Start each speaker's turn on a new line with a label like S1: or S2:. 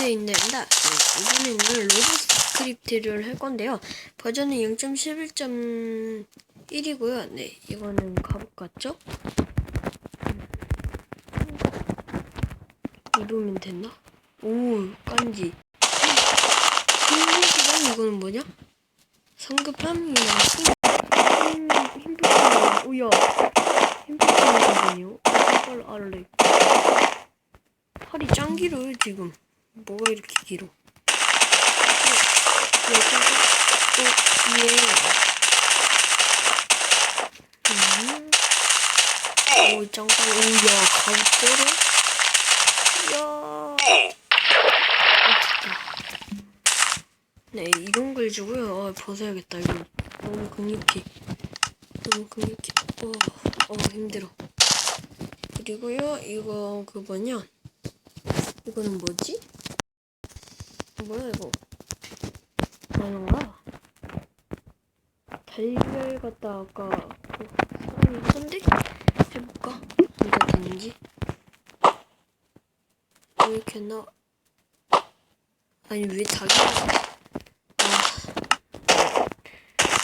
S1: 되어 있는다. 네, 이번에는 로봇 스크립트를 할 건데요. 버전은 0.11.1이고요. 네, 이거는 가복 같죠? 이러면 됐나? 오, 깐지. 힘들기랑 이거는 뭐냐? 성급함이나 힘들기랑, 오야. 힘들기랑이요. 이걸 알래. 팔이 짱 길어요, 지금. 뭐가 이렇게 길어? 어, 여기가 또 위에. 음. 오, 짱짱. 오야, 가위 쩔어? 야. 어, 됐다. 네, 이런 걸 주고요. 아, 벗어야겠다. 이거 너무 극력해. 너무 극력해. 어, 어, 힘들어. 그리고요, 이거 그 뭐냐? 이거는 뭐지? 뭐야 이거? 뭐는가? 달걀 같다 아까 그 사람이 하던데? 해볼까? 뭐가 되는지? 왜 이렇게 나? 아니 왜 닭이?